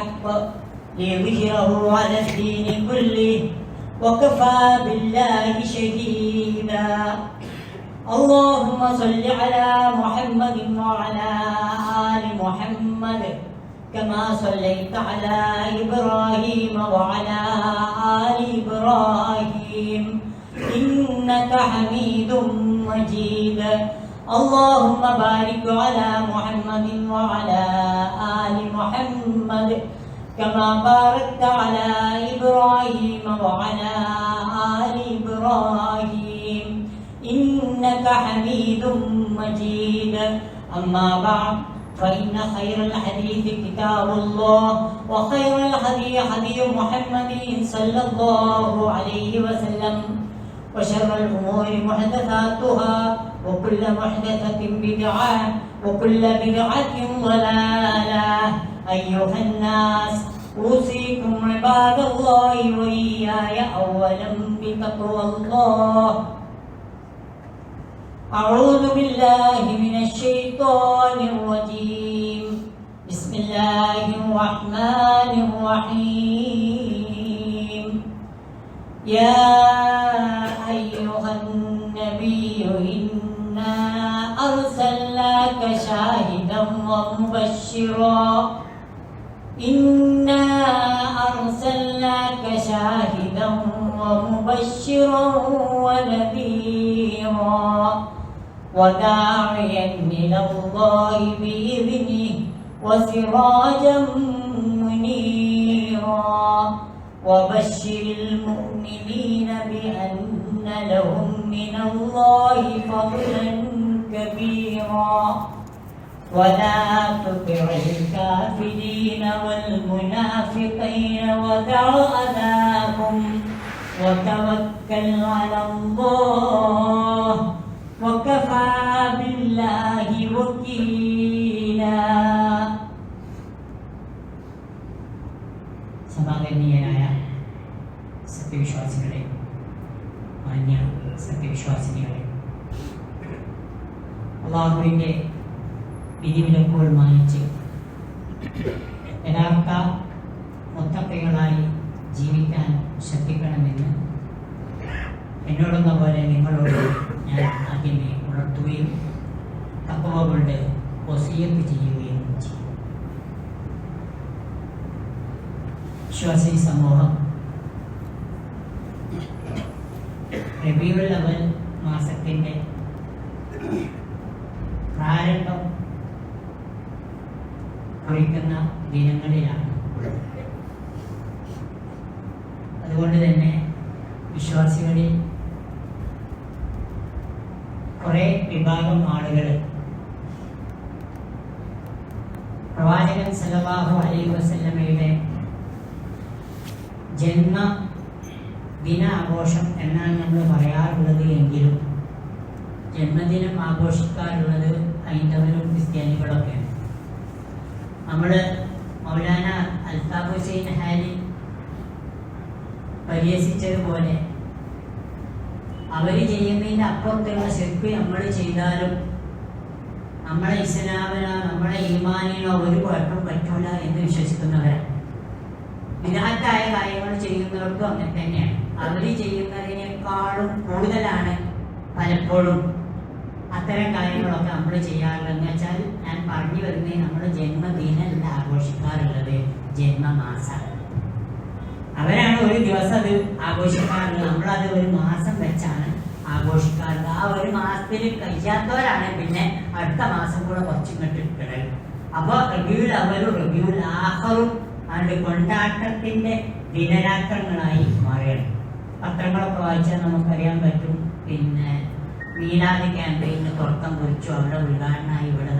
الحق ليظهره على الدين كله وكفى بالله شهيدا. اللهم صل على محمد وعلى آل محمد كما صليت على إبراهيم وعلى آل إبراهيم. إنك حميد مجيد. اللهم بارك على محمد وعلى آل محمد كما باركت على إبراهيم وعلى آل إبراهيم. إنك حميد مجيد. أما بعد فإن خير الحديث كتاب الله وخير الهدي هدي محمد صلى الله عليه وسلم. وشر الأمور محدثاتها وكل محدثة بدعة وكل بدعة ضلالة. أيها الناس أوصيكم عباد الله وإياي أولا بتقوى الله. أعوذ بالله من الشيطان الرجيم. بسم الله الرحمن الرحيم. يا النبي إنا أرسلناك شاهدا ومبشرا. إنا أرسلناك شاهدا ومبشرا ونذيرا. وداعيا إلى الله بإذنه وسراجا منيرا. وبشر المؤمنين بأن لهم من الله فضلا كبيرا ولا تطع الكافرين والمنافقين ودع أذاهم وتوكل على الله وكفى بالله وكيلا സമാദരണീയനായ സത്യവിശ്വാസികളെ മാന്യ സത്യവിശ്വാസിനികളെ അള്ളാഹുവിന്റെ വിധിവിലക്കുകൾ മാനിച്ച് യഥാർത്ഥ മുത്തക്കൈകളായി ജീവിക്കാൻ ശ്രദ്ധിക്കണമെന്ന് എന്നോടെന്ന പോലെ നിങ്ങളോട് ഞാൻ ആദ്യമേ ഉണർത്തുകയും തക്കവകളുടെ ഒസിയത്ത് ചെയ്യുകയും ചെയ്യും. വിശ്വാസി സമൂഹം റബിയുൽ അവൽ മാസത്തിന്റെ പ്രാരംഭം കുറിക്കുന്ന ദിനങ്ങളിലാണ് അതുകൊണ്ട് തന്നെ വിശ്വാസികളിൽ കുറെ വിഭാഗം ആളുകൾ പ്രവാചകൻ സല്ലല്ലാഹു അലൈഹി വസല്ലമയുടെ ജന്മ ദിന ആഘോഷം എന്നാണ് നമ്മൾ പറയാറുള്ളത് എങ്കിലും ആഘോഷിക്കാറുള്ളത് ഹൈന്ദവരും ക്രിസ്ത്യാനികളൊക്കെയാണ്. നമ്മൾ മൗലാന അൽതാബ് ഹുസൈൻ ഹാലി പരിഹസിച്ചതുപോലെ അവർ ചെയ്യുന്നതിന്റെ അപ്പുറത്തുള്ള ശിൽപ്പ് നമ്മൾ ചെയ്താലും നമ്മളെ ഇസ്ലാമിനോ നമ്മളെ ഈമാനിനോ ഒരു കുഴപ്പം പറ്റൂല എന്ന് വിശ്വസിക്കുന്നവരാണ് വിദാത്തായ കാര്യങ്ങൾ ചെയ്യുന്നവർക്കും അങ്ങനെ തന്നെയാണ്. അവർ ചെയ്യുന്നതിനേക്കാളും കൂടുതലാണ് പലപ്പോഴും അത്തരം കാര്യങ്ങളൊക്കെ നമ്മൾ ചെയ്യാറുള്ളത്. എന്ന് വെച്ചാൽ ഞാൻ പറഞ്ഞു വരുന്നത് നമ്മൾ ജന്മദിനമല്ല ആഘോഷിക്കാറുള്ളത് ജന്മമാസം അവരാണ് ഒരു ദിവസം അത് ആഘോഷിക്കാറുള്ളത്. നമ്മളത് ഒരു മാസം വെച്ചാണ് ആഘോഷിക്കാറുള്ളത്. ആ ഒരു മാസത്തിൽ കഴിയാത്തവരാണ് പിന്നെ അടുത്ത മാസം കൂടെ കുറച്ചിങ്ങോട്ട് കിടൽ. അപ്പൊ റബിയുൽ അവലും റബിയുൽ ആഹറും അവരുടെ കൊണ്ടാട്ടത്തിന്റെ ദിനരാത്രങ്ങളായി മാറുകയാണ്. പത്രങ്ങളൊക്കെ വായിച്ചാൽ നമുക്കറിയാൻ പറ്റും. പിന്നെ മീലാദ് ക്യാമ്പയിന് തുടക്കം കുറിച്ചു. അവിടെ ഉദ്ഘാടനമായി ഇവിടെ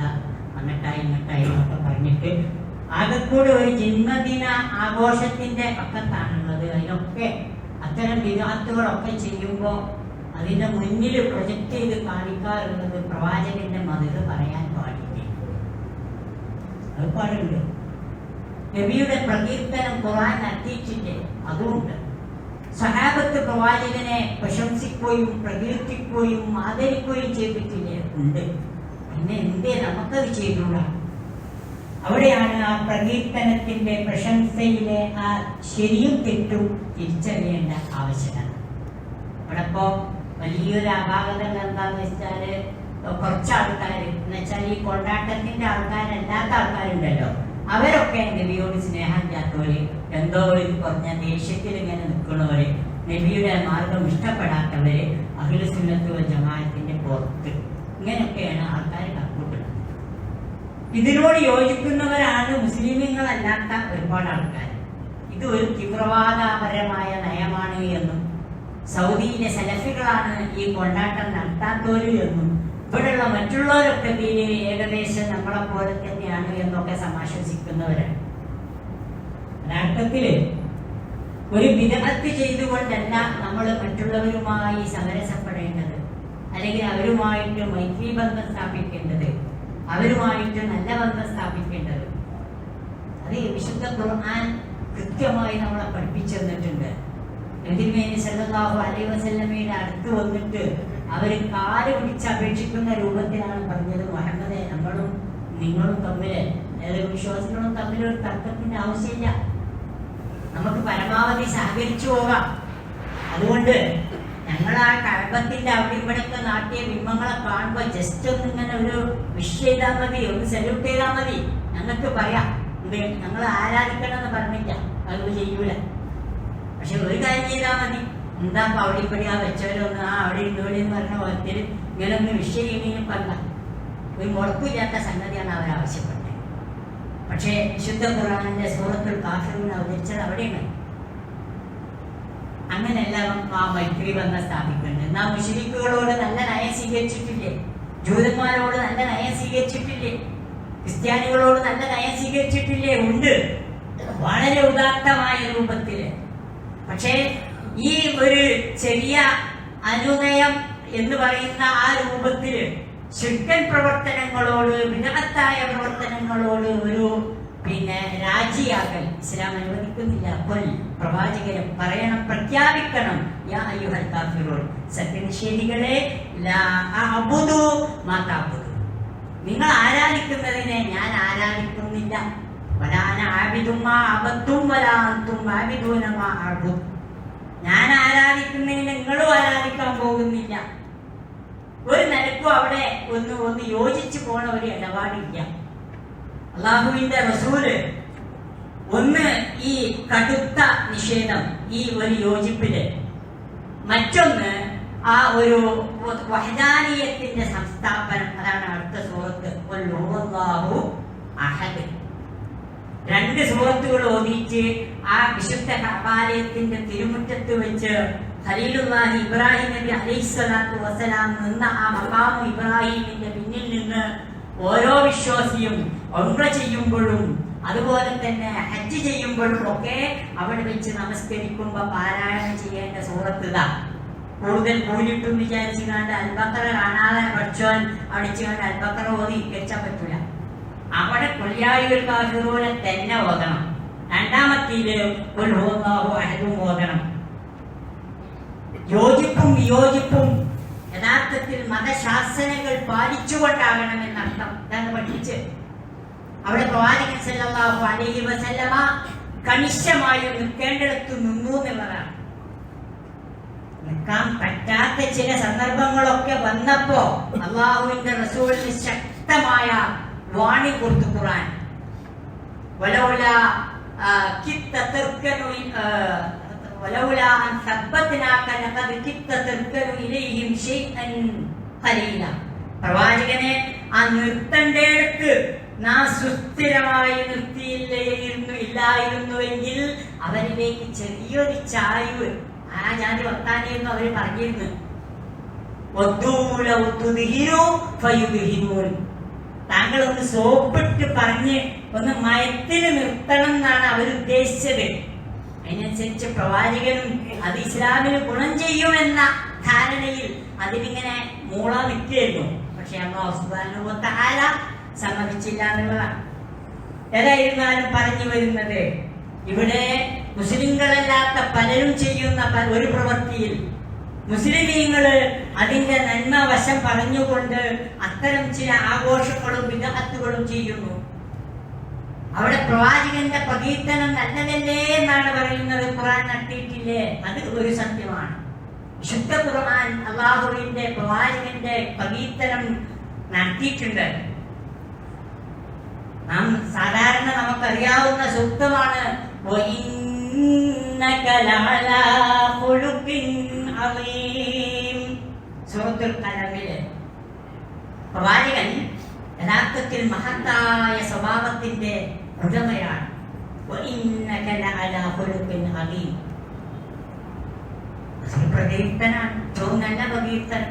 അങ്ങട്ടായി ഇങ്ങട്ടായി എന്നൊക്കെ പറഞ്ഞിട്ട് ആകെക്കൂടെ ഒരു ജന്മദിന ആഘോഷത്തിന്റെ പക്കത്താണുള്ളത്. അതിനൊക്കെ അത്തരം വിവാദത്തുകളൊക്കെ ചെയ്യുമ്പോൾ അതിന്റെ മുന്നിൽ പ്രൊജക്റ്റ് ചെയ്ത് കാണിക്കാറുള്ളത് പ്രവാചകന്റെ മതിൽ പറയാൻ പാടില്ല? അത് പാടുണ്ട്. നബിയുടെ പ്രകീർത്തനം കുറാൻ എത്തിച്ചിട്ട് അതുമുണ്ട് സഹാബത്ത് പ്രവാചകനെ പ്രശംസിക്കുകയും പ്രകീർത്തിക്കുകയും ആദരിക്കുകയും ചെയ്തിട്ടില്ലേ? ഉണ്ട്. പിന്നെ എന്തേ നമുക്കത് ചെയ്തുകൂടാ? അവിടെയാണ് ആ പ്രകീർത്തനത്തിന്റെ പ്രശംസയിലെ ആ ശരിയും തെറ്റും തിരിച്ചറിയേണ്ട ആവശ്യകത ഇവിടെ ഇപ്പോ വലിയൊരു അപാകത എന്താന്ന് വെച്ചാൽ കുറച്ച് ആൾക്കാർ എന്ന് വെച്ചാൽ ഈ കൊണ്ടാട്ടത്തിന്റെ ആൾക്കാരല്ലാത്ത ആൾക്കാരുണ്ടല്ലോ. അവരൊക്കെ നബിയോട് സ്നേഹം ഇല്ലാത്തവര് എന്തോ ഒരു കുറഞ്ഞ ദേഷ്യത്തിൽ ഇങ്ങനെ നിൽക്കുന്നവര് നബിയുടെ മാർഗം ഇഷ്ടപ്പെടാത്തവര് അഖിലസുന്നത്ത് ജമാഅത്തിന്റെ പുറത്ത്. ഇങ്ങനെയൊക്കെയാണ് ആൾക്കാർ കണക്കൂട്ടുന്നത്. ഇതിനോട് യോജിക്കുന്നവരാണ് മുസ്ലിമീങ്ങളല്ലാത്ത ഒരുപാട് ആൾക്കാർ ഇത് ഒരു തീവ്രവാദപരമായ നയമാണ് എന്നും സൗദിയിലെ സലഫികളാണ് ഈ കൊണ്ടാട്ടം നടത്താത്തവരും എന്നും ഇവിടെയുള്ള മറ്റുള്ളവരൊക്കെ ഇതിന് ഏകദേശം നമ്മളെ പോലെ തന്നെയാണ് എന്നൊക്കെ സമാശ്വസിക്കുന്നവരാണ് ഒരർത്ഥത്തിൽ ഒരു വിദഗ്ധ ചെയ്തുകൊണ്ടല്ല നമ്മൾ മറ്റുള്ളവരുമായി സമരസപ്പെടേണ്ടത്. അല്ലെങ്കിൽ അവരുമായിട്ട് മൈത്രി ബന്ധം സ്ഥാപിക്കേണ്ടത്. അവരുമായിട്ട് നല്ല ബന്ധം സ്ഥാപിക്കേണ്ടത്. അത് വിശുദ്ധ ഖുർആൻ കൃത്യമായി നമ്മളെ പഠിപ്പിച്ചു തന്നിട്ടുണ്ട് നബിമേനി സല്ലല്ലാഹു അലൈഹി വസല്ലമയുടെ അടുത്ത് വന്നിട്ട് അവർ കാൽ പിടിച്ച് അപേക്ഷിക്കുന്ന രൂപത്തിലാണ് പറഞ്ഞത് മുഹമ്മദെ. നമ്മളും നിങ്ങളും തമ്മിൽ ഏതൊരു വിശ്വാസികളും തമ്മിൽ ഒരു തർക്കത്തിന്റെ ആവശ്യമില്ല. നമുക്ക് പരമാവധി സഹകരിച്ചു പോകാം. അതുകൊണ്ട് ഞങ്ങൾ ആ കഴമ്പത്തിന്റെ അവിടെ ഇവിടെയൊക്കെ നാട്ടിയ ബിംബങ്ങളെ കാണുമ്പോൾ ജസ്റ്റ് ഒന്ന് ഇങ്ങനെ ഒരു വിഷ് ചെയ്താൽ മതി ഒന്ന് സല്യൂട്ട് ചെയ്താൽ മതി. ഞങ്ങൾക്ക് പറയാം. ഇത് ഞങ്ങൾ ആരാധിക്കണം എന്ന് പറഞ്ഞില്ല. അത് ചെയ്യൂല. പക്ഷെ ഒരു കാര്യം ചെയ്താൽ മതി. എന്താ പവളിപ്പടി ആ വെച്ചവരൊന്ന് ആ അവിടെ ഇന്നോടെ എന്ന് പറഞ്ഞ പോലത്തിൽ ഇങ്ങനെ ഒന്ന് വിഷ് ചെയ്യുന്നതിന് പറഞ്ഞ ഒരു മുളക്കില്ലാത്ത സംഗതിയാണ് അവർ ആവശ്യപ്പെട്ടത്. പക്ഷേ വിശുദ്ധ ഖുറാനിന്റെ സൂറത്തുൽ കാഫിറൂൻ അവതരിച്ചത് അവിടെയാണ്. അങ്ങനെയല്ല ആ മൈത്രി ബന്ധം സ്ഥാപിക്കുന്നത് എന്നാ മുഷരിക്കുകളോട് നല്ല നയം സ്വീകരിച്ചിട്ടില്ലേ? ജൂതന്മാരോട് നല്ല നയം സ്വീകരിച്ചിട്ടില്ലേ? ക്രിസ്ത്യാനികളോട് നല്ല നയം സ്വീകരിച്ചിട്ടില്ലേ? ഉണ്ട്. വളരെ ഉദാത്തമായ രൂപത്തിൽ. പക്ഷേ ഈ ഒരു ചെറിയ അനുനയം എന്ന് പറയുന്ന ആ രൂപത്തിൽ ശുദ്ധൻ പ്രവർത്തനങ്ങളോട് വിനമത്തായ പ്രവർത്തനങ്ങളോട് ഒരു പിന്നെ രാജിയാകൽ ഇസ്ലാം അനുവദിക്കുന്നില്ല. കൊൽ പ്രവാചകരും പറയണം പ്രഖ്യാപിക്കണം. സത്യനിഷേധികളെ നിങ്ങൾ ആരാധിക്കുന്നതിനെ ഞാൻ ആരാധിക്കുന്നില്ല. വലാന ആബിദുമാ അബത്തും വലാന്തും ആബിദൂനമാ അബുദ് ഞാൻ ആരാധിക്കുന്നതിന് നിങ്ങളും ആരാധിക്കാൻ പോകുന്നില്ല. ഒരു നിലക്കും അവിടെ ഒന്ന് ഒന്ന് യോജിച്ചു പോണ ഒരു ഇടപാടില്ല. അള്ളാഹുവിന്റെ റസൂൽ ഒന്ന് ഈ കടുത്ത നിഷേധം ഈ ഒരു യോജിപ്പിൽ. മറ്റൊന്ന് ആ ഒരു വഹദാനീയത്തിന്റെ സംസ്ഥാപനം. അതാണ് അടുത്ത സുഹൃത്ത് അഹദ്. രണ്ട് സുഹൃത്തുകൾ ഒന്നിച്ച് ആ വിശുദ്ധ കബാലയത്തിന്റെ തിരുമുറ്റത്ത് വെച്ച് ഖലീലുല്ലാഹി ഇബ്രാഹിം നബി അലൈഹിസ്സലാത്തു വസ്സലാം നിന്ന ആ മഖാമു ഇബ്രാഹിമിന്റെ പിന്നിൽ നിന്ന് ഓരോ വിശ്വാസിയും ഒമ്ര ചെയ്യുമ്പോഴും അതുപോലെ തന്നെ ഹജ്ജ് ചെയ്യുമ്പോഴും ഒക്കെ അവിടെ വെച്ച് നമസ്കരിക്കുമ്പോ പാരായണം ചെയ്യേണ്ട സുഹൃത്തുത കൂടുതൽ കൂലിട്ടും വിചാരിച്ചു കണ്ട് അൽബക്കറ കാണാതെ പഠിച്ചോൻ അടിച്ചു കണ്ട് അൽബക്കറ ഓതി വെച്ചാൽ പറ്റൂല. അവിടെ കൊല്യായുൽ കാഫിറൂനെ തന്നെ ഓതണം. രണ്ടാമത്തേൽ ഒരു ഹോന്നാഹോ അഹദും ഓതണം. യോജിപ്പും വിയോജിപ്പും യഥാർത്ഥത്തിൽ മതശാസനകൾ പാലിച്ചുകൊണ്ടാകണം എന്നർത്ഥം ഇതാണ് പഠിച്ച്. അവിടെ പ്രവാചകൻ സല്ലല്ലാഹു അലൈഹി വസല്ലമ കണിശമായി നിൽക്കേണ്ടിടത്ത് നിന്നു എന്നുള്ളതാണ്. നിൽക്കാൻ പറ്റാത്ത ചില സന്ദർഭങ്ങളൊക്കെ വന്നപ്പോ അള്ളാഹുവിന്റെ റസൂലിന് ശക്തമായ വാണി കൊടുത്തു ഖുറാൻ വലൗല കിത്ത തെർക്കനു വലൗല അൻ സബ്ബത്നാക ലഖദ് കിത്ത തെർക്കനു ഇലൈഹിം ഷൈഅൻ ഖലീല. പ്രവാചകനെ ആ നിർത്തേണ്ടടുത്ത് നാം സുസ്ഥിരമായി നിർത്തിയില്ലായിരുന്നു ഇല്ലായിരുന്നുവെങ്കിൽ അവരിലേക്ക് ചെറിയൊരു ചായ്വ്. ആ ഞാൻ വർത്താനെന്ന് അവർ പറഞ്ഞിരുന്നു. താങ്കൾ ഒന്ന് സോപ്പിട്ട് പറഞ്ഞ് ഒന്ന് മയത്തിൽ നിർത്തണം എന്നാണ് അവർ ഉദ്ദേശിച്ചത്. അതിനനുസരിച്ച് പ്രവാചകനും അത് ഇസ്ലാമിന് ഗുണം ചെയ്യുമെന്ന ധാരണയിൽ അതിലിങ്ങനെ മൂള നിൽക്കുകയായിരുന്നു. പക്ഷെ അമ്മാല സമ്മതിച്ചില്ല എന്നുള്ളതാണ്. ഏതായിരുന്നാലും പറഞ്ഞു വരുന്നത് ഇവിടെ മുസ്ലിങ്ങളല്ലാത്ത പലരും ചെയ്യുന്ന ഒരു പ്രവൃത്തിയിൽ മുസ്ലിമീങ്ങൾ അതിന്റെ നന്മ വശം പറഞ്ഞുകൊണ്ട് അത്തരം ചില ആഘോഷങ്ങളും വിഗഹത്തുകളും ചെയ്യുന്നു. അവിടെ പ്രവാചകന്റെ പ്രകീർത്തനം നല്ലതല്ലേ എന്നാണ് പറയുന്നത്. ഖുറാൻ നടത്തിയിട്ടില്ലേ? അത് ഒരു സത്യമാണ്. വിശുദ്ധ ഖുർആൻ അള്ളാഹുവിന്റെ പ്രവാചകന്റെ പ്രകീർത്തനം നടത്തിയിട്ടുണ്ട്. നാം സാധാരണ നമുക്കറിയാവുന്ന സൂക്തമാണ്. ഒയിന്നകലാ സൂറത്തുൽ കലമിലെ പ്രവാചകൻ യഥാർത്ഥത്തിൽ മഹത്തായ സ്വഭാവത്തിന്റെ ഉടമയാണ്. പ്രകീർത്തനാണ്. ഏറ്റവും നല്ല പ്രകീർത്തൻ.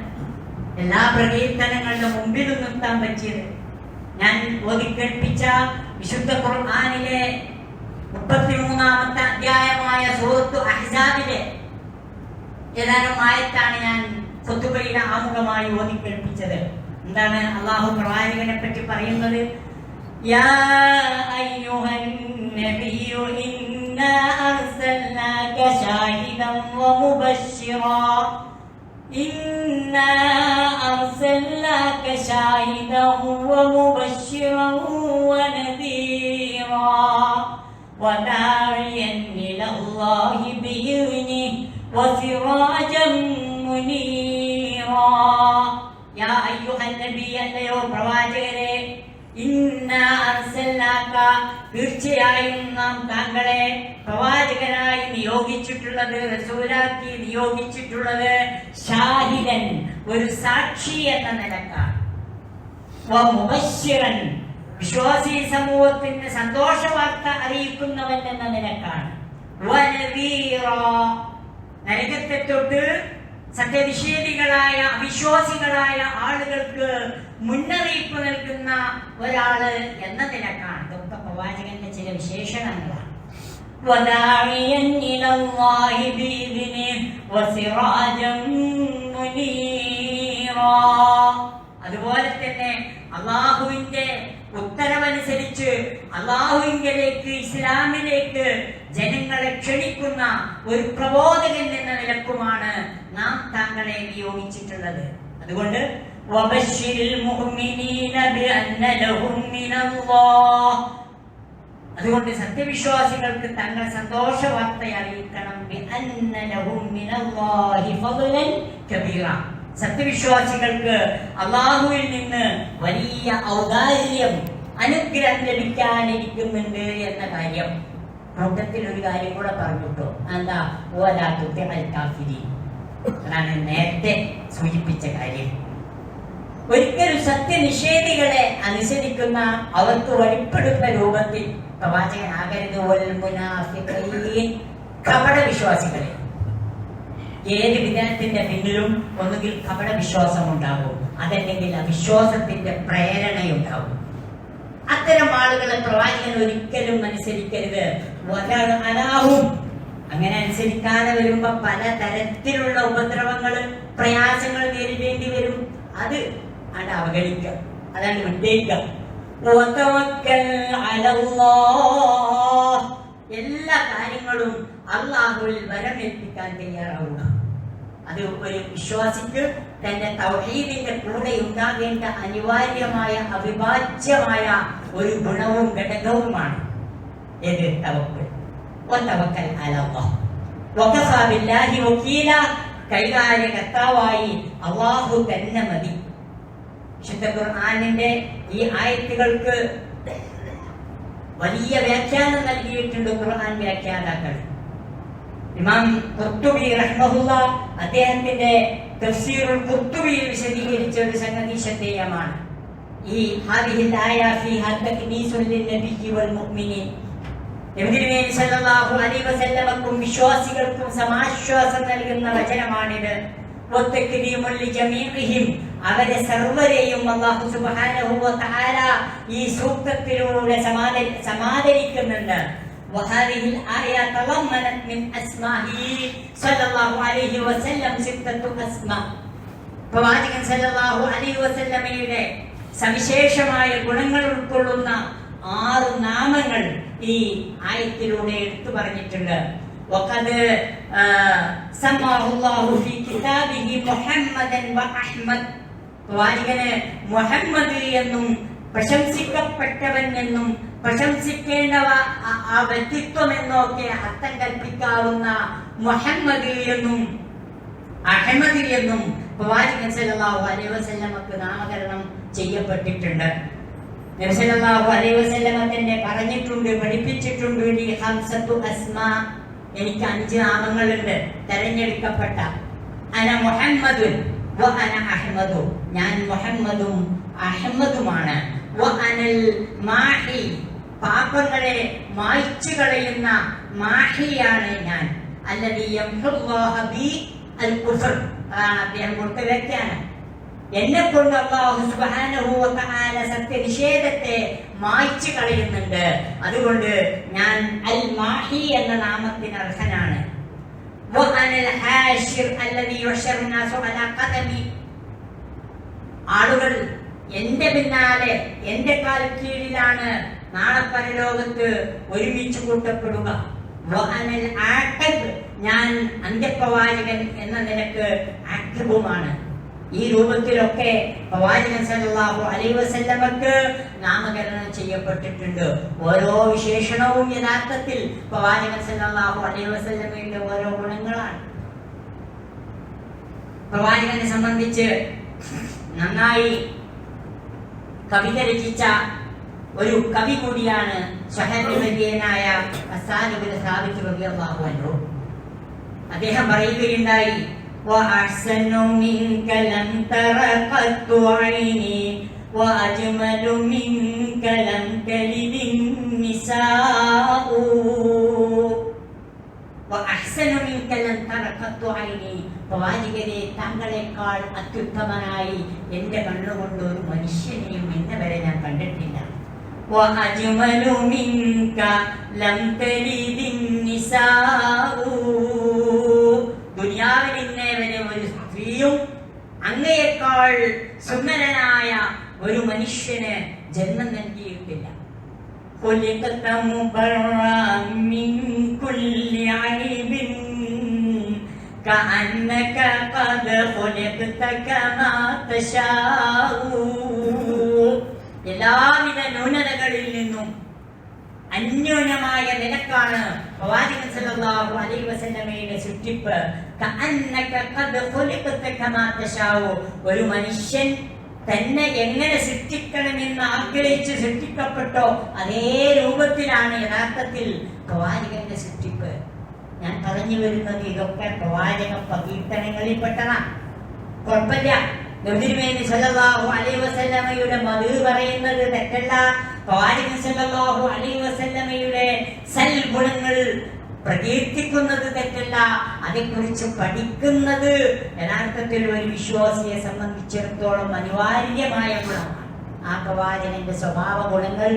എല്ലാ പ്രകീർത്തനങ്ങളുടെ മുമ്പിൽ നിർത്താൻ പറ്റിയത്. ഞാൻ ഓതിക്കേൽപ്പിച്ച വിശുദ്ധ ഖുർആാനിലെ മുപ്പത്തിമൂന്നാമത്തെ അധ്യായമായ സൂറത്തു അഹ്സാബിലെ ഏതാനും ആയത്താണ് ഞാൻ സ്വത്തുബയുടെ ആമുഖമായി ഓതിക്കേൾപ്പിച്ചത് എന്താണ് അള്ളാഹു പ്രവാചകനെ പറ്റി പറയുന്നത് യാ അയ്യുഹൻ നബിയു ഇന്നാ അർസൽനാക ഷാഹിദൻ വമുബശ്ശിറാ إنا أرسلناك شاهدا ومبشرا ونذيرا وداعيا إلى الله بإذنه وسراجا منيرا യാ അയ്യുഹൻ നബിയല്ലയോ പ്രവാചകരെ ഇന്ന അർസലാക്ക തീർച്ചയായും നാം താങ്കളെ പ്രവാചകനായി നിയോഗിച്ചിട്ടുള്ളത് റസൂലാക്കി നിയോഗിച്ചിട്ടുള്ളത് ഷാഹിദൻ ഒരു സാക്ഷി എന്ന നിലക്കാണ്. മുബശ്ശിറൻ വിശ്വാസി സമൂഹത്തിന് സന്തോഷ വാർത്ത അറിയിക്കുന്നവൻ എന്ന നിലക്കാണ്. നരകത്തെ തൊട്ട് സത്യനിഷേധികളായ അവിശ്വാസികളായ ആളുകൾക്ക് മുന്നറിയിപ്പ് നൽകുന്ന ഒരാൾ എന്ന നിലക്കാണ്. ഇതൊക്കെ പ്രവാചകന്റെ ചില വിശേഷണങ്ങളാണ്. അതുപോലെ തന്നെ അള്ളാഹുവിന്റെ ഉത്തരവനുസരിച്ച് അള്ളാഹുവിങ്കലേക്ക് ഇസ്ലാമിലേക്ക് ജനങ്ങളെ ക്ഷണിക്കുന്ന ഒരു പ്രബോധകൻ എന്ന നിലക്കുമാണ് നാം താങ്കളെ നിയോഗിച്ചിട്ടുള്ളത്. അതുകൊണ്ട് അതുകൊണ്ട് സത്യവിശ്വാസികൾക്ക് തങ്ങൾ സന്തോഷ വാർത്ത അറിയിക്കണം സത്യവിശ്വാസികൾക്ക് അള്ളാഹുവിൽ നിന്ന് വലിയ ഔദാര്യം അനുഗ്രഹം ലഭിക്കാനിരിക്കുന്നുണ്ട് എന്ന കാര്യം കൂട്ടത്തിൽ ഒരു കാര്യം കൂടെ പറഞ്ഞിട്ടോ. എന്താ ഓലാത്തുത്തെ അൽക്കാഫിരി അതാണ് നേരത്തെ സൂചിപ്പിച്ച കാര്യം. ഒരിക്കലും സത്യനിഷേധികളെ അനുസരിക്കുന്ന അവർക്ക് വഴിപ്പെടുന്ന രൂപത്തിൽ പ്രവാചകനാകരുത്. കപട വിശ്വാസികളെ ഏത് വിധത്തിന്റെ പിന്നിലും ഒന്നുകിൽ കപട വിശ്വാസം ഉണ്ടാകും അതല്ലെങ്കിൽ അവിശ്വാസത്തിന്റെ പ്രേരണയുണ്ടാകും. അത്തരം ആളുകളെ പ്രവാചകൻ ഒരിക്കലും അനുസരിക്കരുത്. അനാഹും അങ്ങനെ അനുസരിക്കാതെ വരുമ്പോ പല തരത്തിലുള്ള ഉപദ്രവങ്ങൾ പ്രയാസങ്ങൾ നേരിടേണ്ടി വരും. അത് അത് അവഗണിക്കുക അതാണ് വിട്ടേക്കുക. എല്ലാ കാര്യങ്ങളും അള്ളാഹുവിൽ വരമേൽപ്പിക്കാൻ തയ്യാറാവുക. അത് ഒരു വിശ്വാസിക്ക് തന്റെ തൗഹീദിന്റെ കൂടെ ഉണ്ടാകേണ്ട അനിവാര്യമായ അവിഭാജ്യമായ ഒരു ഗുണവും ഘടകവുമാണ് ഏത് തവക്കൽ? വതവക്കൽ അലല്ലാഹ്. വകഫാ ബില്ലാഹി വക്കീല കൈകാര്യകർത്താവായി അള്ളാഹു തന്നെ മതി. ഖുർആനിന്റെ ഈ ആയത്തുകൾക്ക് വലിയ വ്യാഖ്യാനം നൽകിയിട്ടുണ്ട് ഖുർആൻ വ്യാഖ്യാതാക്കൾ. ഇമാം റഹ്മഹുല്ല അദ്ദേഹത്തിന്റെ തഫ്സീറുൽ കുർത്തുബിയിൽ വിശദീകരിച്ച ഒരു സംഗതി ശ്രദ്ധേയമാണ്. ഈ ഹാദിഹിൽ ആയ ഹദ്ദക് നീസുല്ലിൽ നബിയ്യ വൽ മുഅ്മിനീൻ. നബിതിരുമേനി സല്ലല്ലാഹു അലൈഹി വസല്ലമക്കും വിശ്വാസികൾക്കും സമാശ്വാസം നൽകുന്ന വചനമാണിത്. അവരെ സർവരെയും വ തആല ഈ സൂക്തത്തിലൂടെ സമാദരി സമാദരിക്കുന്നുണ്ട്. وهذه الآية تضمنت من أسمائه صلى الله عليه وسلم ستة أسماء പ്രവാചകൻ സല്ലല്ലാഹു അലൈഹി വസല്ലമയുടെ സവിശേഷമായ ഗുണങ്ങൾ ഉൾക്കൊള്ളുന്ന ആറ് നാമങ്ങൾ ഈ ആയത്തിലൂടെ എടുത്തു പറഞ്ഞിട്ടുണ്ട് وقد آه، سماه الله في كتابه محمدا وأحمد പ്രവാചകന് മുഹമ്മദ് എന്നും പ്രശംസിക്കപ്പെട്ടവൻ എന്നും പ്രശംസിക്കേണ്ടവ ആ- വ്യക്തിത്വം എന്നൊക്കെ അർത്ഥം കൽപ്പിക്കാവുന്ന മുഹമ്മദ് എന്നും അഹമ്മദ് എന്നും പ്രവാചകൻ സല്ലല്ലാഹു അലൈഹി വസല്ലമക്ക് നാമകരണം ചെയ്യപ്പെട്ടിട്ടുണ്ട്. നബി സല്ലല്ലാഹു അലൈഹി വസല്ലമ പറഞ്ഞിട്ടുണ്ട് പഠിപ്പിച്ചിട്ടുണ്ട്. ഹംസത്തു അസ്മാ എനിക്ക് അഞ്ച് നാമങ്ങളുണ്ട്. തെരഞ്ഞെടുക്കപ്പെട്ട. അന മുഹമ്മദുൻ വ അന അഹ്മദു ഞാൻ മുഹമ്മദും അഹമ്മദുമാണ്. വ അനൽ മാഹി പാപങ്ങളെ മായ്ച്ചു കളയുന്ന മാഹിയാണ് ഞാൻ. അതാണ് അദ്ദേഹം കൊടുത്ത വ്യാഖ്യാനം. എന്നെ കൊണ്ട് അള്ളാഹു സത്യനിഷേധത്തെ മായ്ച്ചു കളയുന്നുണ്ട്. അതുകൊണ്ട് ഞാൻ അൽ മാഹി എന്ന നാമത്തിന് അർഹനാണ്. ആളുകൾ എന്റെ പിന്നാലെ എന്റെ കാൽ കീഴിലാണ് നാളെ പരലോകത്ത് ഒരുമിച്ച് കൂട്ടപ്പെടുക. ഞാൻ അന്ത്യപ്രവാചകൻ എന്ന നിലയ്ക്ക് ആഖബുമാണ് ഈ രൂപത്തിലൊക്കെ പ്രവാചകൻ സല്ലല്ലാഹു അലൈഹി വസല്ലമക്ക് നാമകരണം ചെയ്യപ്പെട്ടിട്ടുണ്ട്. ഓരോ വിശേഷണവും യഥാർത്ഥത്തിൽ പ്രവാചകൻ സല്ലല്ലാഹു അലൈഹി വസല്ലമയുടെ ഓരോ ഗുണങ്ങളാണ്. പ്രവാചകനെ സംബന്ധിച്ച് നന്നായി കവിത രചിച്ച ഒരു കവി കൂടിയാണ് സ്വഹബിനായ അദ്ദേഹം പറയുകയുണ്ടായി وأحسن منك لم تر قط عيني وأجمل منك لم تلد النساء وأحسن منك لم تر قط عيني പ്രവാചകരെ താങ്കളെക്കാൾ അത്യുത്തമനായി എന്റെ കണ്ണുകൊണ്ട് ഒരു മനുഷ്യനെയും ഇന്ന് വരെ ഞാൻ കണ്ടിട്ടില്ല وأجمل منك لم تلد النساء ദുനിയാവിൽ ഇന്നേ വരെ ഒരു സ്ത്രീയും അങ്ങയേക്കാൾ സുന്ദരനായ ഒരു മനുഷ്യന് ജന്മം നൽകിയിട്ടില്ല خلقت مبرأ من كل عيب كأنك قد خلقت كما تشاء എല്ലാവിധ ന്യൂനതകളിൽ നിന്നും അന്യോന്യമായ നിലക്കാണ് പ്രവാചകൻ സല്ലല്ലാഹു അലൈഹി വസല്ലമയുടെ സൃഷ്ടിപ്പ് ഒരു മനുഷ്യൻ തന്നെ എങ്ങനെ സൃഷ്ടിക്കണമെന്ന് ആഗ്രഹിച്ച് സൃഷ്ടിക്കപ്പെട്ടോ അതേ രൂപത്തിലാണ് യഥാർത്ഥത്തിൽ പ്രവാചകന്റെ സൃഷ്ടിപ്പ്. ഞാൻ പറഞ്ഞു വരുന്നത് ഇതൊക്കെ പ്രവാചക പ്രകീർത്തനങ്ങളിൽപ്പെട്ടതാണ്. കുഴപ്പമില്ല. സല്ലല്ലാഹു അലൈഹി വസല്ലമയുടെ പറയുന്നത് തെറ്റല്ല. അലൈഹി വസല്ലമയുടെ സൽഗുണങ്ങൾ പ്രകീർത്തിക്കുന്നത് തെറ്റല്ല. അതേക്കുറിച്ച് പഠിക്കുന്നത് യഥാർത്ഥത്തിൽ ഒരു വിശ്വാസിയെ സംബന്ധിച്ചിടത്തോളം അനിവാര്യമായ ഗുണമാണ്. ആ പ്രവാചകന്റെ സ്വഭാവ ഗുണങ്ങൾ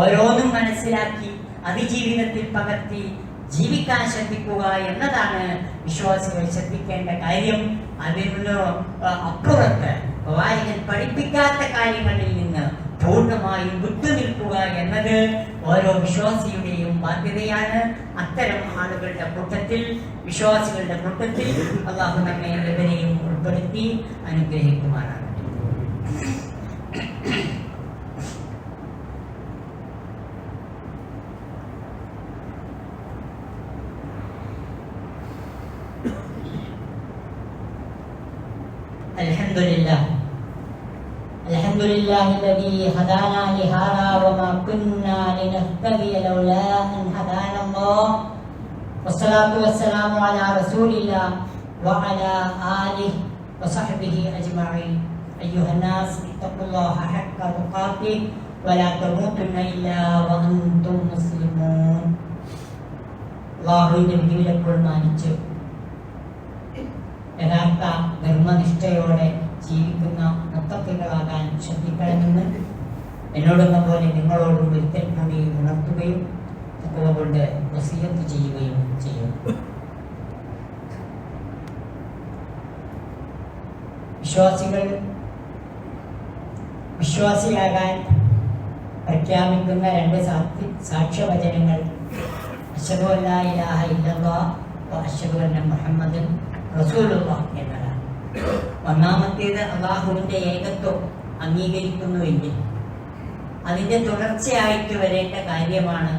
ഓരോന്നും മനസ്സിലാക്കി അതിജീവിതത്തിൽ പകർത്തി ജീവിക്കാൻ ശ്രദ്ധിക്കുക എന്നതാണ് വിശ്വാസികൾ ശ്രദ്ധിക്കേണ്ട കാര്യം. അതിന് അപ്പുറത്ത് വായകൻ പഠിപ്പിക്കാത്ത കാര്യങ്ങളിൽ നിന്ന് പൂർണമായും വിട്ടുനിൽക്കുക എന്നത് ഓരോ വിശ്വാസിയുടെയും ബാധ്യതയാണ്. അത്തരം ആളുകളുടെ കൂട്ടത്തിൽ വിശ്വാസികളുടെ കൂട്ടത്തിൽ അള്ളാഹു നമ്മെ ഇവരെയും ഉൾപ്പെടുത്തി അനുഗ്രഹിക്കുമാറാകട്ടെ. لله الذي هدانا لهذا وما كنا لنهتدي لولا أن هدانا الله. والصلاة والسلام على رسول الله وعلى آله وصحبه أجمعين. أيها الناس اتقوا الله حق تقاته ولا تموتن إلا وأنتم مسلمون. അള്ളാഹുവിൻ്റെ വിധിവിലപ്പോൾ മാനിച്ച്. യഥാർത്ഥ ധർമ്മനിഷ്ഠയോടെ ജീവിക്കുന്ന മൊത്തത്തിലാകാൻ ശ്രദ്ധിക്കണമെന്ന് എന്നോടെന്ന പോലെ നിങ്ങളോടും ഒരിക്കൽ കൂടി ഉണർത്തുകയും തക്കവ കൊണ്ട് വസീയത്ത് ചെയ്യുകയും ചെയ്യും. വിശ്വാസികൾ വിശ്വാസിയാകാൻ പ്രഖ്യാപിക്കുന്ന രണ്ട് സാക്ഷി സാക്ഷ്യവചനങ്ങൾ അഷ്ഹദു ഇല്ലാ അശ്വല്ല മുഹമ്മദ് റസൂലുള്ള എന്നതാണ്. ഒന്നാമത്തേത് അള്ളാഹുവിന്റെ ഏകത്വം അംഗീകരിക്കുന്നുവെങ്കിൽ അതിന്റെ തുടർച്ചയായിട്ട് വരേണ്ട കാര്യമാണ്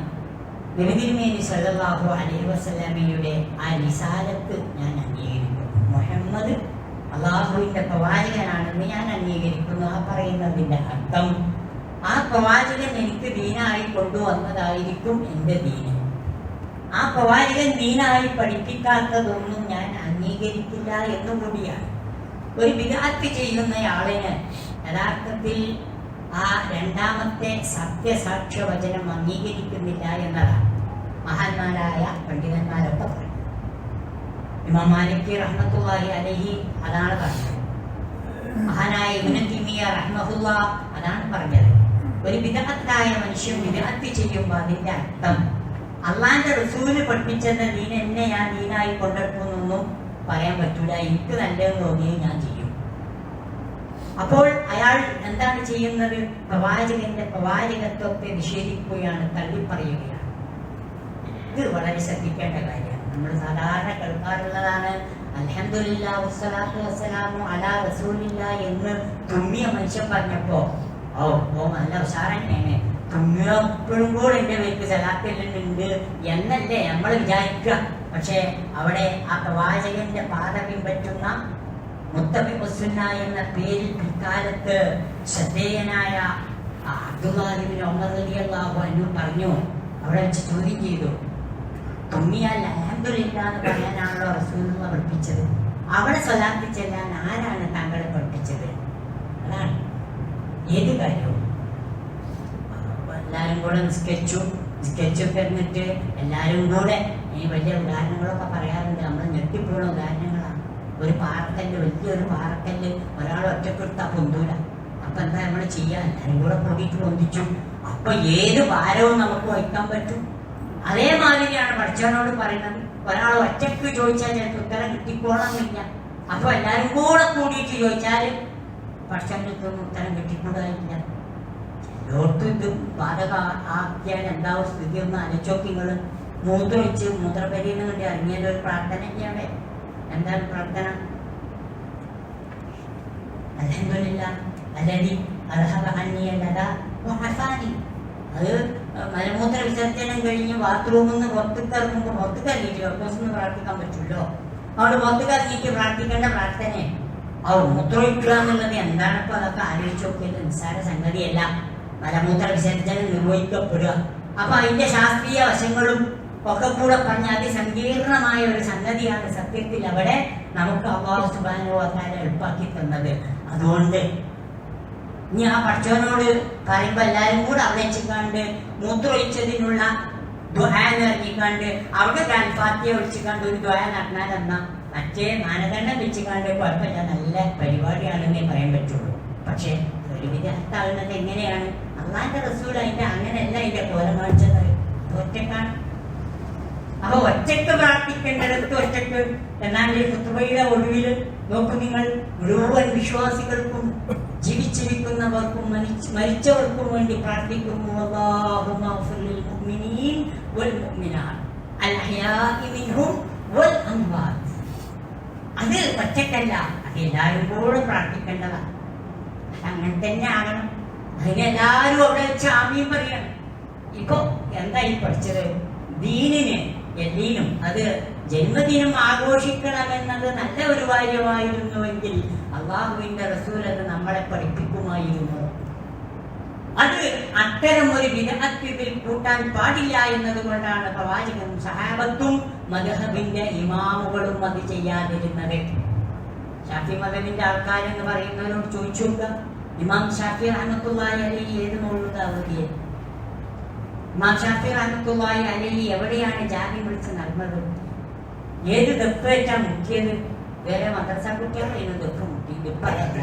നബിതിരുമേനി സല്ലാഹു അലൈഹി വസ്ലാമിയുടെ ആ നിസാരത്ത് ഞാൻ അംഗീകരിക്കുന്നു. മുഹമ്മദ് അള്ളാഹുവിന്റെ പ്രവാചകനാണെന്ന് ഞാൻ അംഗീകരിക്കുന്നു. ആ പറയുന്നതിന്റെ അർത്ഥം ആ പ്രവാചകൻ എനിക്ക് ദീനായി കൊണ്ടുവന്നതായിരിക്കും എന്റെ ദീന്. ആ പ്രവാചകൻ ദീനായി പഠിപ്പിക്കാത്തതൊന്നും ഞാൻ അംഗീകരിക്കില്ല എന്നും കൂടിയാണ് ഒരു വിദാത്ത് ചെയ്യുന്നയാളിന് യഥാർത്ഥത്തിൽ ആ രണ്ടാമത്തെ സത്യസാക്ഷ്യ വചനം അംഗീകരിക്കുന്നില്ല എന്നതാണ്. മഹാന്മാരായ പണ്ഡിതന്മാരൊക്കെ പറഞ്ഞു ഇമാം മാലിക് റഹ്മത്തുള്ളാഹി അലൈഹി അതാണ് പറഞ്ഞത്. മഹാനായ ഇബ്നു തിമിയ റഹ്മഹുല്ല അതാണ് പറഞ്ഞത്. ഒരു വിദഗ്ധായ മനുഷ്യൻ വിദഗ്ധി ചെയ്യുമ്പോൾ അതിന്റെ അർത്ഥം അള്ളാന്റെ റസൂൽ പഠിപ്പിച്ചെന്ന് നീ എന്നെ ഞാൻ നീനായി കൊണ്ടെടുക്കുന്നൊന്നും പറയാൻ പറ്റൂല. എനിക്ക് നല്ലതെന്ന് തോന്നിയത് ഞാൻ ചെയ്യും. അപ്പോൾ അയാൾ എന്താണ് ചെയ്യുന്നത്? പ്രവാചകന്റെ പ്രവാചകത്വത്തെ നിഷേധിക്കുകയാണ് തള്ളിപ്പറയുകയാണ്. ഇത് വളരെ ശ്രദ്ധിക്കേണ്ട കാര്യമാണ്. നമ്മൾ സാധാരണ കേൾക്കാറുള്ളതാണ് അൽഹംദുലില്ലാ വസ്സലാത്തു വസ്സലാമു എന്ന് തുമ്മിയ മനുഷ്യൻ പറഞ്ഞപ്പോ ഓ ഓ നല്ല ഉഷാറന്നെയാണ്. കൂടെ എന്റെ സലാത്തില്ലുണ്ട് എന്നല്ലേ നമ്മൾ വിചാരിക്കുക. പക്ഷേ അവിടെ ആ പ്രവാചകന്റെ പാത പിൻപറ്റുന്ന മുത്തബി മുസ്ലിന എന്ന പേരിൽ പിൽക്കാലത്ത് ശ്രദ്ധേയനായ അബ്ദുല്ലാഹിബിൻ പറഞ്ഞു അവിടെ വെച്ച് ചോദ്യം ചെയ്തു. തുമ്മിയാൽ അലഹമില്ല എന്ന് പറയാനാണല്ലോ റസൂലുള്ള പഠിപ്പിച്ചത്. അവിടെ സ്വലാത്തി ചെല്ലാൻ ആരാണ് താങ്കളെ പഠിപ്പിച്ചത്? അതാണ് ഏത് കാര്യവും. എല്ലാവരും കൂടെ നിസ്കരിച്ചു. നിസ്കരിച്ചൊക്കെ എന്നിട്ട് എല്ലാവരും കൂടെ ഈ വലിയ ഉദാഹരണങ്ങളൊക്കെ പറയാറുണ്ട്. നമ്മൾ ഞെട്ടിപ്പോണ ഉദാഹരണങ്ങളാണ്. ഒരു പാറക്കല്ല് വലിയൊരു പാറക്കല്ല് ഒരാൾ ഒറ്റക്കെടുത്താ പൊന്തൂല. അപ്പൊ എന്താ നമ്മൾ ചെയ്യാൻ എല്ലാവരും കൂടെ കൂടിയിട്ട് പൊന്തിച്ചു. അപ്പൊ ഏത് ഭാരവും നമുക്ക് വഹിക്കാൻ പറ്റും. അതേമാതിരിയാണ് പഠിച്ചവനോട് പറയുന്നത്. ഒരാൾ ഒറ്റയ്ക്ക് ചോദിച്ചാൽ ചിലപ്പോൾ ഉത്തരം കിട്ടിക്കോളന്നില്ല അപ്പൊ എല്ലാരും കൂടെ കൂടിയിട്ട് ചോദിച്ചാൽ പഠിച്ചവനൊന്നും ഉത്തരം കിട്ടിക്കൂടായില്ല ലോട്ടും പാതക ബാധക ആക്കിയാൽ എന്താവും സ്ഥിതി ഒന്ന് അലച്ചോക്കി നിങ്ങൾ മൂത്രൊഴിച്ച് മൂത്രപ്പരിയിൽ നിന്ന് വേണ്ടി അറിഞ്ഞതിന്റെ ഒരു പ്രാർത്ഥന അവിടെ എന്താണ് പ്രാർത്ഥന? അലഹമില്ല അലടി വഅഫാനി അത് മലമൂത്ര വിസർജനം കഴിഞ്ഞ് ബാത്റൂമിൽ നിന്ന് പുറത്തേക്ക് ഇറങ്ങുമ്പോൾ പുറത്തേക്ക് ഇറങ്ങിയിട്ട് ഡോക്ടേഴ്സിന് പ്രാർത്ഥിക്കാൻ പറ്റുമല്ലോ? അവിടെ പുറത്തേക്ക് ഇറങ്ങിയിട്ട് പ്രാർത്ഥിക്കേണ്ട പ്രാർത്ഥനയാണ്. ആ മൂത്രമൊഴിക്കുക എന്നുള്ളത് എന്താണ് അതൊക്കെ ആലോചിച്ച് നിസ്സാര സംഗതിയല്ല. മലമൂത്ര വിസർജനം നിർവഹിക്കപ്പെടുക. അപ്പൊ അതിന്റെ ശാസ്ത്രീയ വശങ്ങളും ഒക്കെ കൂടെ പറഞ്ഞ അതിസങ്കീർണമായ ഒരു സംഗതിയാണ് സത്യത്തിൽ അവിടെ നമുക്ക് അള്ളാഹു സുബാനോ അത്താല എളുപ്പാക്കി തന്നത്. അതുകൊണ്ട് ഇനി ആ പഠിച്ചവനോട് പറയുമ്പോ എല്ലാരും കൂടെ അവിടെ വെച്ചിക്കാണ്ട് മൂത്രമൊഴിച്ചതിനുള്ള ദ്വാന്ന് ഇറങ്ങിക്കാണ്ട് അവിടെ ഗാൻഫാത്തിയെ ഒഴിച്ചിക്കാണ്ട് ഒരു ദുഹാൻ നടന്നാൽ എന്നാ മറ്റേ മാനദണ്ഡം വെച്ചിക്കാണ്ട് കുഴപ്പമില്ല. നല്ല പരിപാടിയാണെന്നേ പറയാൻ പറ്റുള്ളൂ. പക്ഷേ ഒരു വിദഗ്ധാകുന്നത് എങ്ങനെയാണ്? അള്ളാന്റെ റസൂൽ അതിന്റെ അങ്ങനെയല്ല അതിന്റെ കോല കാണിച്ചത് ഒറ്റക്കാണ്. അപ്പൊ ഒറ്റയ്ക്ക് പ്രാർത്ഥിക്കേണ്ടടുത്ത് ഒറ്റയ്ക്ക് എന്നാൽ ഈ കുത്തുബയുടെ ഒടുവിൽ നോക്കൂ നിങ്ങൾ മുഴുവൻ വിശ്വാസികൾക്കും ജീവിച്ചിരിക്കുന്നവർക്കും മരിച്ച- മരിച്ചവർക്കും വേണ്ടി പ്രാർത്ഥിക്കുന്നു. അത് ഒറ്റക്കല്ല. അത് എല്ലാവരും കൂടെ പ്രാർത്ഥിക്കേണ്ടതാണ്. അങ്ങനെ തന്നെ ആകണം. അതിന് എല്ലാവരും അവിടെ വെച്ച് പറയാണ്. ഇപ്പൊ എന്തായി പഠിച്ചത്? ദീനിന് എല്ലീനും അത് ജന്മദിനം ആഘോഷിക്കണമെന്നത് നല്ല ഒരു കാര്യമായിരുന്നുവെങ്കിൽ അള്ളാഹുവിന്റെ റസൂൽ അത് നമ്മളെ പഠിപ്പിക്കുമായിരുന്നു. അത് അത്തരം ഒരു വിദഗ്ധത്തിൽ കൂട്ടാൻ പാടില്ല എന്നതുകൊണ്ടാണ് പ്രവാചകനും സഹാബത്തും മദഹബിന്റെ ഇമാമുകളും അത് ചെയ്യാതിരുന്നത്. ഷാഫി മദബിന്റെ ആൾക്കാരെന്ന് പറയുന്നവരോട് ചോദിച്ചു ഇമാം ഷാഫി റഹ്മത്തുള്ളാഹി അലൈഹി ഏത് മൗലൂദ അവധിയെ. ഇമാം ഷാഫി റഹ്മത്തുള്ളാഹി അലൈഹി എവിടെയാണ് ജാതി വിളിച്ച് നടന്നത്? ഏത് ദപ്പേറ്റാ മുക്കിയത്? വേറെ മദ്രസ കുട്ടികളായിരുന്നു ദപ്പ് മുക്കി ദപ്പല്ല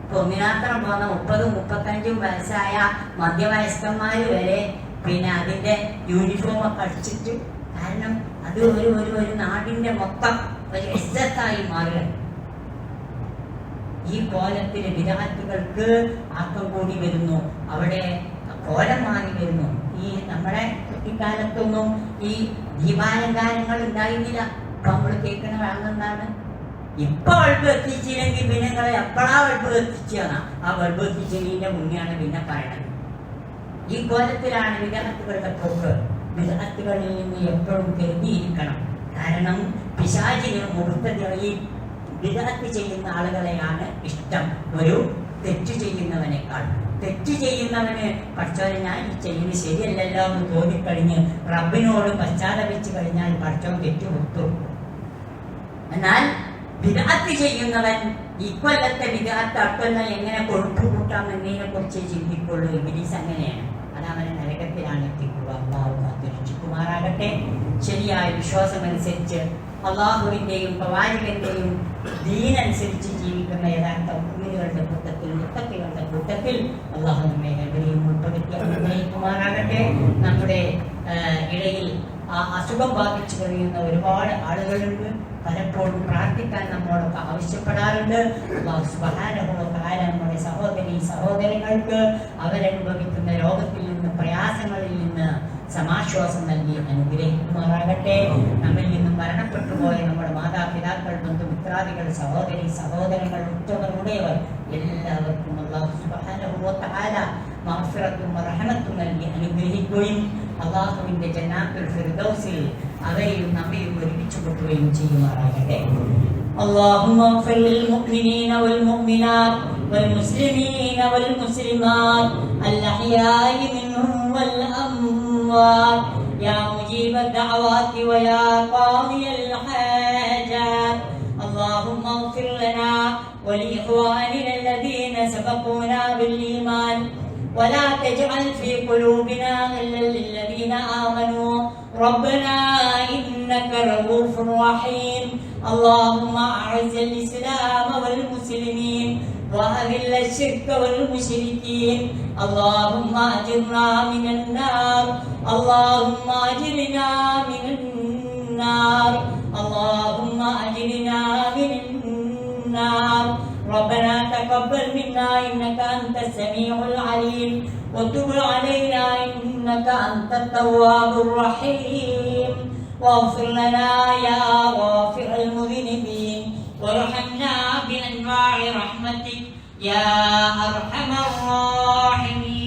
ഇപ്പൊ ഒന്നിനാത്രം പോകുന്ന മുപ്പതും മുപ്പത്തഞ്ചും വയസ്സായ മധ്യവയസ്കന്മാര് വരെ പിന്നെ അതിന്റെ യൂണിഫോം ഒക്കെ അടിച്ചിട്ട് കാരണം അത് ഒരു ഒരു ഒരു നാടിന്റെ മൊത്തം ഒരു ഇസ്സത്തായി മാറുക ഈ കോലത്തിലെ വിരാറ്റുകൾക്ക് ആക്കം കൂടി വരുന്നു. അവിടെ കോലം മാറി വരുന്നു. ഈ നമ്മുടെ കുട്ടിക്കാലത്തൊന്നും ഈ ദീപാലങ്കാരങ്ങൾ ഉണ്ടായിരുന്നില്ല. അപ്പൊ നമ്മൾ കേൾക്കണ വേണമെന്നാണ് ഇപ്പൊ ബൾബ് എത്തിച്ചില്ലെങ്കിൽ പിന്നെ നിങ്ങളെ എപ്പോഴാ ബൾബ് എത്തിച്ചാണ് ആ വെൾപ്പ് എത്തിച്ചതിന്റെ മുന്നെയാണ് പിന്നെ പറയണത്. ഈ കോലത്തിലാണ് വിഗ്രഹത്തുകളുടെ പോക്ക്. വിഗ്രഹത്തുകളിൽ നിന്ന് എപ്പോഴും കരുതിയിരിക്കണം. കാരണം പിശാചിന് മുഹൂർത്തത്തിൽ ഈ ചെയ്യുന്ന ആളുകളെയാണ് ഇഷ്ടം. ഒരു തെറ്റ് ചെയ്യുന്നവനേക്കാൾ. തെറ്റ് ചെയ്യുന്നവന് പഠിച്ചവനെ ഞാൻ ഈ ചെയ്യുന്നത് ശരിയല്ലല്ലോ എന്ന് തോന്നിക്കഴിഞ്ഞ് റബ്ബിനോട് പശ്ചാത്തപിച്ച് കഴിഞ്ഞാൽ പഠിച്ചവൻ തെറ്റുപൊത്തു എന്നാൽ വിദാത്ത് ചെയ്യുന്നവൻ ഇക്കൊല്ലത്തെ വിദാത്ത് അക്കൊല്ലം എങ്ങനെ കൊടുത്തു കൂട്ടാം എന്നതിനെ കുറിച്ച് ചിന്തിക്കുള്ളൂ. ഇംഗ്ലീഷ് അങ്ങനെയാണ്. അത് അവനെ നരകത്തിലാണ് എത്തിക്കുക. അള്ളാഹു കുമാറാകട്ടെ ശരിയായ വിശ്വാസമനുസരിച്ച് അള്ളാഹുവിന്റെയും പ്രവാചകന്റെയും ദീനനുസരിച്ച് ജീവിക്കുന്ന യഥാർത്ഥ ഭൂമികളുടെ കൂട്ടത്തിൽ മുത്തക്കുകളുടെ കൂട്ടത്തിൽ അള്ളാഹു നമ്മെ എവിടെയും ഉൾപ്പെടുത്തി അനുഗ്രഹിക്കുമാറാകട്ടെ നമ്മുടെ ഇടയിൽ ആ അസുഖം ബാധിച്ചു കഴിയുന്ന ഒരുപാട് ആളുകളുണ്ട്. പലപ്പോഴും പ്രാർത്ഥിക്കാൻ നമ്മളൊക്കെ ആവശ്യപ്പെടാറുണ്ട്. നമ്മുടെ സഹോദരി സഹോദരങ്ങൾക്ക് അവരനുഭവിക്കുന്ന രോഗത്തിൽ നിന്ന് പ്രയാസങ്ങളിൽ നിന്ന് സമാശ്വാസം നൽകി അനുഗ്രഹിക്കുമാറാകട്ടെ. നമ്മിൽ നിന്നും മരണപ്പെട്ടു പോയ നമ്മുടെ മാതാപിതാക്കൾ ബന്ധുമിത്രാദികൾ സഹോദരി സഹോദരങ്ങൾ ഉറ്റവർ ഉടയവർ എല്ലാവർക്കും അല്ലാഹു സുബ്ഹാനഹു വ തആല മഗ്ഫിറത്തും റഹ്മത്തും നൽകി അനുഗ്രഹിക്കുകയും അള്ളാഹുവിന്റെ ജന്നാത്തുൽ ഫിർദൗസിൽ അവരെയും നമ്മയും ഒരുമിച്ച് കൊണ്ടുകയും ചെയ്യുമാറാകട്ടെ اللهم اغفر للمؤمنين والمؤمنات والمسلمين والمسلمات الأحياء منهم والأموات يا مجيب الدعوات ويا قاضي الحاجات. اللهم اغفر لنا ولإخواننا الذين سبقونا بالإيمان. ولا تجعل في قلوبنا غلا للذين آمنوا. ربنا إنك رؤوف رحيم. اللهم أعز الإسلام والمسلمين. وأذل الشرك والمشركين. اللهم أجرنا من النار. اللهم أجرنا من النار. اللهم أجرنا من النار. ربنا تقبل منا إنك أنت السميع العليم. وتب علينا إنك أنت التواب الرحيم. واغفر لنا يا غافر المذنبين. وارحمنا بأنواع رحمتك يا أرحم الراحمين.